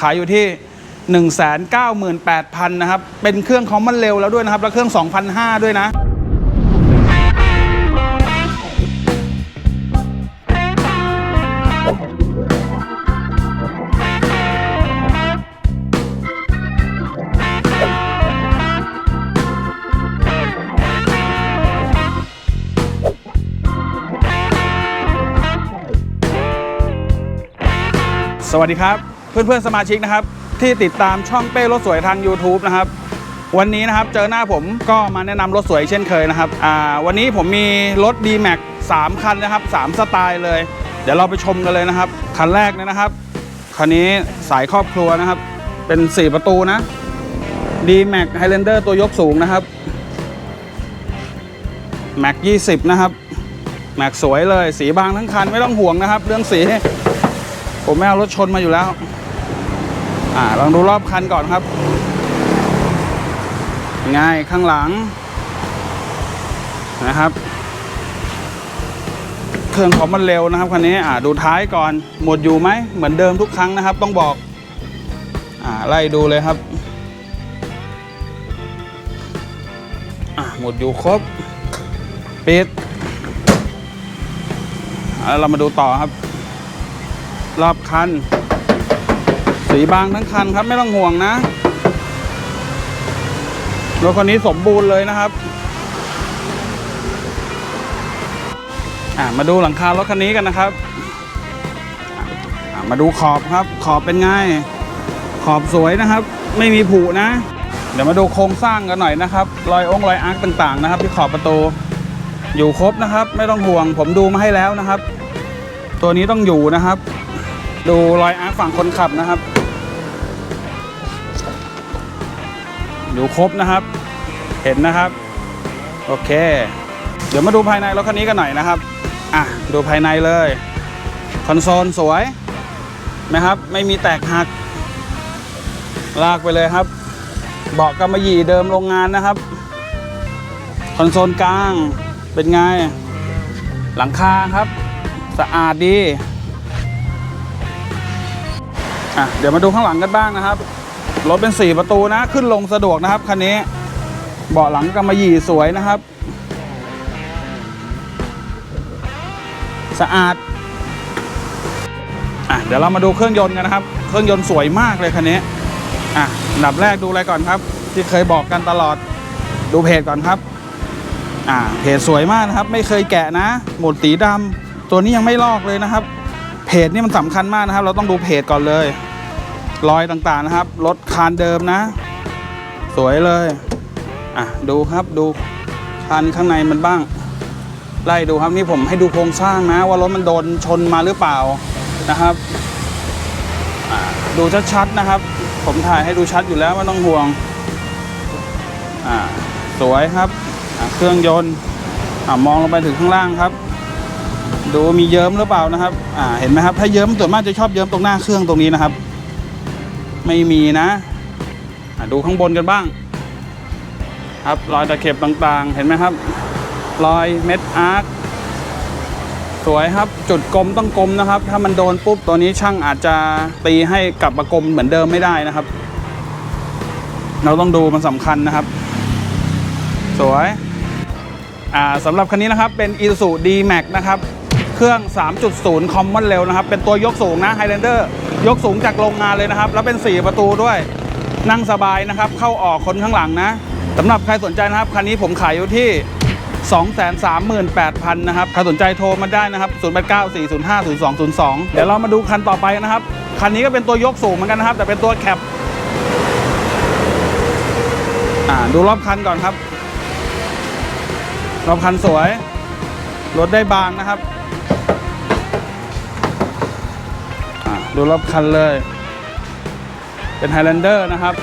ขายอยู่ที่ 198,000นะครับ เป็นเครื่องคอมมอนเร็วแล้วด้วยนะครับ แล้วเครื่อง 2,500 ด้วยนะสวัสดีครับ เพื่อนๆสมาชิกนะครับ ที่ติดตามช่องเป้รถสวยทาง YouTube นะครับ วันนี้นะครับเจอหน้าผมก็มาแนะนำรถสวยเช่นเคยนะครับอ่าวันนี้ผมมีรถ D-Max 3 คันนะครับ 3 สไตล์เลย เดี๋ยวเราไปชมกันเลยนะครับ คันแรกเนี่ยนะครับคันนี้สายครอบครัวนะครับ เป็น 4 ประตูนะ D-Max Highlander ตัวยกสูงนะครับ Max 20 นะครับ Max สวยเลย สีบางทั้งคันไม่ต้องห่วงนะครับ เรื่องสี ผมไม่เอารถชนมาอยู่แล้ว อ่าลองดูรอบคันก่อนครับง่ายข้างหลังนะครับ เครื่องของมันเร็วนะครับคันนี้อ่าดูท้ายก่อนหมดอยู่ไหมเหมือนเดิมทุกครั้งนะครับ ต้องบอกอ่าไล่ดูเลยครับอ่าหมดอยู่ครบปิดอ่าเรามาดูต่อครับ รอบคัน สีบางทั้งคันครับไม่ต้องห่วงนะรถคันนี้สมบูรณ์เลยนะครับมาดูหลังคารถคันนี้กันนะครับ มาดูขอบครับ ขอบเป็นไง ขอบสวยนะครับ ไม่มีผุนะ เดี๋ยวมาดูโครงสร้างกันหน่อยนะครับ รอยองค์รอยอาร์คต่างๆนะครับ ที่ขอบประตู อยู่ครบนะครับ ไม่ต้องห่วง ผมดูมาให้แล้วนะครับ ตัวนี้ต้องอยู่นะครับ ดูรอยอาร์คฝั่งคนขับนะครับ อยู่ครบนะครับ เห็นนะครับ โอเค เดี๋ยวมาดูภายในรถคันนี้กันหน่อยนะครับ อะ ดูภายในเลย คอนโซลสวยไหมครับ ไม่มีแตกหัก ลากไปเลยครับ เบาะกำมะหยี่เดิมโรงงานนะครับ คอนโซลกลาง เป็นไง หลังคาครับ สะอาดดี อะ เดี๋ยวมาดูข้างหลังกันบ้างนะครับ รถเป็น 4 ประตูนะ ขึ้นลงสะดวกนะครับคันนี้ เบาะหลังกำมะหยี่สวยนะครับ สะอาดอะเดี๋ยวเรามาดูเครื่องยนต์กันนะครับ เครื่องยนต์สวยมากเลยคันนี้อะอันดับแรกดูอะไรก่อนครับ ที่เคยบอกกันตลอดดูเพจก่อนครับอ่าเพจสวยมากนะครับ ไม่เคยแกะนะ หมดสีดำตัวนี้ยังไม่ลอกเลยนะครับ เพจนี่มันสำคัญมากนะครับ เราต้องดูเพจก่อนเลย รอยต่างๆนะครับ รถคานเดิมนะ สวยเลย อะ ดูครับดูคานข้างในมันบ้าง ไล่ดูครับนี่ผมให้ดูโครงสร้างนะ ว่ารถมันโดนชนมาหรือเปล่านะครับอ่าดูชัดๆนะครับ ผมถ่ายให้ดูชัดอยู่แล้วไม่ต้องห่วง อ่า สวยครับ เครื่องยนต์อ่ามองลงไปถึงข้างล่างครับดูมีเยิ้มหรือเปล่านะครับ อ่า เห็นไหมครับ ถ้าเยิ้มส่วนมากจะชอบเยิ้มตรงหน้าเครื่องตรงนี้นะครับ ไม่มีนะดูข้างบนกันบ้าง ครับรอยตะเข็บต่างๆ เห็นไหมครับ รอยเม็ดอาร์คสวยครับจุดกลมต้องกลมนะครับ ถ้ามันโดนปุ๊บตัวนี้ช่างอาจจะตีให้กลับมากลมเหมือนเดิมไม่ได้นะครับ เราต้องดูมันสำคัญนะครับ สวยอ่าสำหรับคันนี้นะครับเป็น Isuzu D-Max นะครับ เครื่อง 3.0 Common เร็วนะครับ เป็นตัวยกสูงนะ Highlander ยกสูงจากโรงงานเลยนะครับ แล้วเป็น 4 ประตูด้วย นั่งสบายนะครับ เข้าออกคนข้างหลังนะสำหรับใครสนใจนะครับ คันนี้ผมขายอยู่ที่ 238,000 นะครับ ใครสนใจโทรมาได้นะครับ 0894050202 เดี๋ยวเรามาดูคันต่อไปนะครับ คันนี้ก็เป็นตัวยกสูงเหมือนกันนะครับ แต่เป็นตัวแคปดูรอบคันก่อนครับ รอบคันสวย รถได้บางนะครับ ดูรอบคันเลย เป็น Highlander นะครับ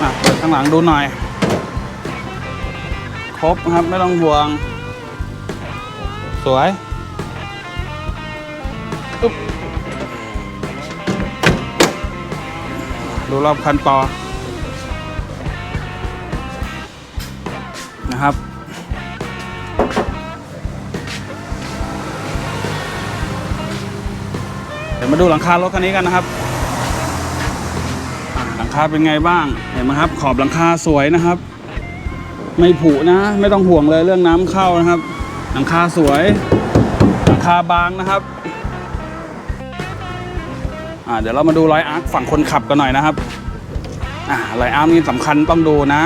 อะเปิดข้างหลังดูหน่อย ครบครับไม่ต้องห่วง สวยอุ๊บดูรอบคันต่อนะครับ ดี๋ยวมาดูหลังคารถคันนี้กันนะครับ หลังคาเป็นไงบ้าง เห็นไหมครับ ขอบหลังคาสวยนะครับ ไม่ผุนะ ไม่ต้องห่วงเลยเรื่องน้ำเข้านะครับ หลังคาสวย หลังคาบางนะครับอ่าเดี๋ยวเรามาดูรอยอาร์คฝั่งคนขับกันหน่อยนะครับอ่ารอยอาร์คนี่สำคัญต้องดูนะ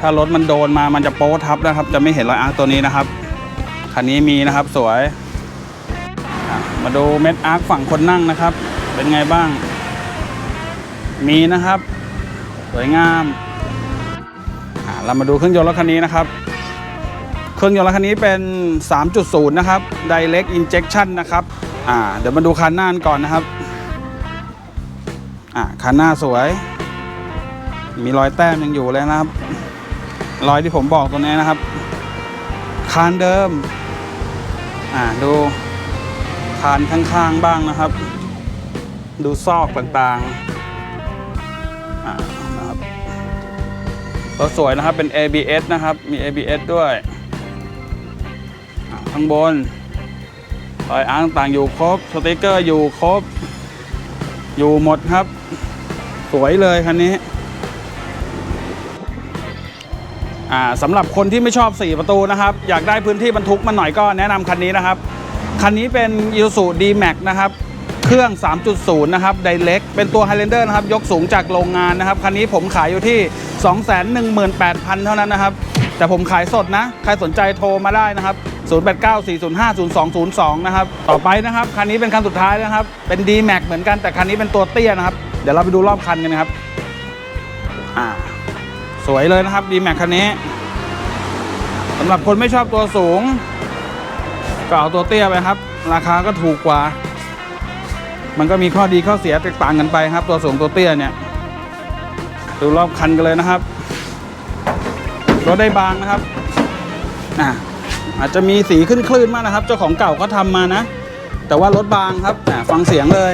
ถ้ารถมันโดนมามันจะโป๊ทับนะครับ จะไม่เห็นรอยอาร์คตัวนี้นะครับคันนี้มีนะครับสวย มาดูเม็ดอาร์คฝั่งคนนั่งนะครับ เป็นไงบ้าง มีนะครับ สวยงามอะเรามาดูเครื่องยนต์รถคันนี้นะครับ เครื่องยนต์รถคันนี้เป็น 3.0 นะครับ Direct Injection นะครับอ่าเดี๋ยวมาดูคันหน้ากันก่อนนะครับอ่าคันหน้าสวย มีรอยแต้มยังอยู่เลยนะครับ รอยที่ผมบอกตัวนี้นะครับคานเดิมอ่าดู คานข้างๆบ้างนะครับ ดูซอกต่างๆนะครับรถสวยนะครับเป็น ABS นะครับ มี ABS ด้วยอ่าข้างบนรอยอ้างต่างอยู่ครบ สติกเกอร์อยู่ครบ อยู่หมดครับ สวยเลยคันนี้สำหรับคนที่ไม่ชอบ 4 ประตูนะครับ อยากได้พื้นที่บรรทุกมันหน่อยก็แนะนำคันนี้นะครับ คันนี้เป็น i s u z u D-Max นะครับ เครื่อง 3.0 นะครับ Direct เป็นตัว Highlander นะครับ ยกสูงจากโรงงานนะครับ คันนี้ผมขายอยู่ที่ 218,000 เท่านั้นนะครับ แต่ผมขายสดนะ ใครสนใจโทรมาได้นะครับ 0894050202 นะครับ ต่อไปนะครับ คันนี้เป็นคันสุดท้ายนะครับ เป็น D-Max เหมือนกัน แต่คันนี้เป็นตัวเตี้ยนะครับ เดี๋ยวเราไปดูรอบคันกันนะครับ อ่า สวยเลยนะครับ D-Max คันนี้สำหรับคนไม่ชอบตัวสูง ก็เอาตัวเตี้ยไปครับ ราคาก็ถูกกว่า มันก็มีข้อดีข้อเสียแตกต่างกันไปครับ ตัวสูงตัวเตี้ยเนี่ยดูรอบคันกันเลยนะครับรถได้บางนะครับอะอาจจะมีสีขึ้นคลื่นมากนะครับ เจ้าของเก่าก็ทำมานะ แต่ว่ารถบางครับอะฟังเสียงเลย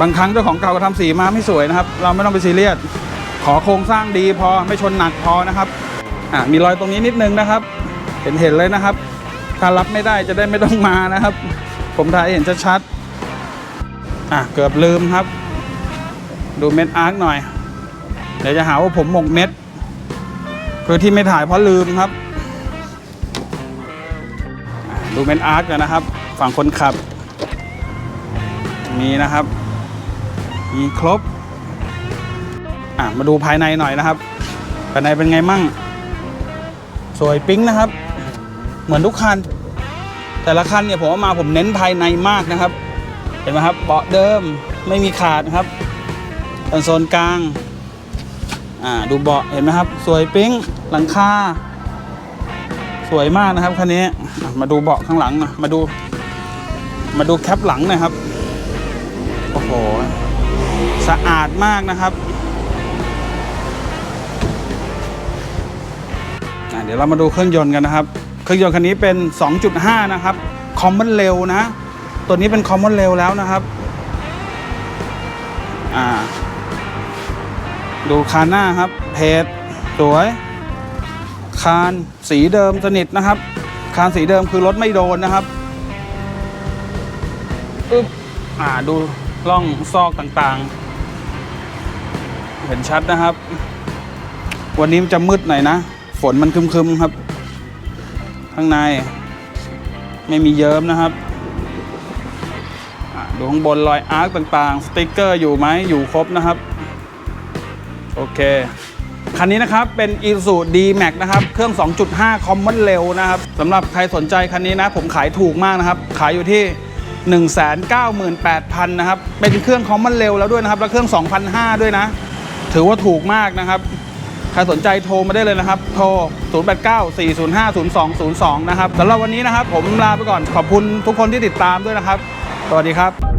บางครั้งเจ้าของเก่าก็ทำสีมาไม่สวยนะครับ เราไม่ต้องไปซีเรียสขอโครงสร้างดีพอไม่ชนหนักพอนะครับอะมีรอยตรงนี้นิดนึงนะครับ เห็นเห็นเลยนะครับ ถ้ารับไม่ได้จะได้ไม่ต้องมานะครับ ผมถ่ายให้เห็นชัดๆอะเกือบลืมครับ ดูเม็ดอาร์คหน่อย เดี๋ยวจะหาว่าผมหมกเม็ด คือที่ไม่ถ่ายเพราะลืมครับ ดูเม็ดอาร์คกันนะครับ ฝั่งคนขับมีนะครับ มีครบ อะมาดูภายในหน่อยนะครับ ภายในเป็นไงมั่ง สวยปิ๊งนะครับ เหมือนทุกคัน แต่ละคันเนี่ยผมามาผมเน้นภายในมากนะครับ เห็นไหมครับเบาะเดิมไม่มีขาดนะครับคอนโซลกลางอ่าดูเบาะเห็นไหมครับ สวยปิ๊งหลังคาสวยมากนะครับคันนี้มาดูเบาะข้างหลังนะมาดู มาดูแคปหลังน่อยครับโอ้โหสะอาดมากนะครับอะเดี๋ยวเรามาดูเครื่องยนต์กันนะครับ เครื่องยนต์คันนี้เป็น 2.5 นะครับคอมมอนเร็วนะ ตัวนี้เป็นคอมมอนเร็วแล้วนะครับอ่าดูคานหน้าครับ เพจสวย คานสีเดิมสนิทนะครับ คานสีเดิมคือรถไม่โดนนะครับอึ๊บอ่าดูร่องซอกต่างๆ เห็นชัดนะครับ วันนี้มันจะมืดหน่อยนะ ฝนมันคึมๆครับ ข้างใน ไม่มีเยิ้มนะครับดูข้างบนรอยอาร์คต่างๆ สติกเกอร์อยู่ไหมอยู่ครบนะครับ โอเค คันนี้นะครับ เป็น i s u D-Max นะครับ เครื่อง 2.5 Common เร็วนะครับสำหรับใครสนใจคันนี้นะ ผมขายถูกมากนะครับ ขายอยู่ที่ 198,000 นะครับ เป็นเครื่อง Common เร็วแล้วด้วยนะครับ แล้วเครื่อง 2,500 ด้วยนะ ถือว่าถูกมากนะครับ ครสนใจโทรมาได้เลยนะครับ โทร 0894050202 นะครับสำหรับวันนี้นะครับ ผมลาไปก่อนขอบคุณทุกคนที่ติดตามด้วยนะครับ สวัสดีครับ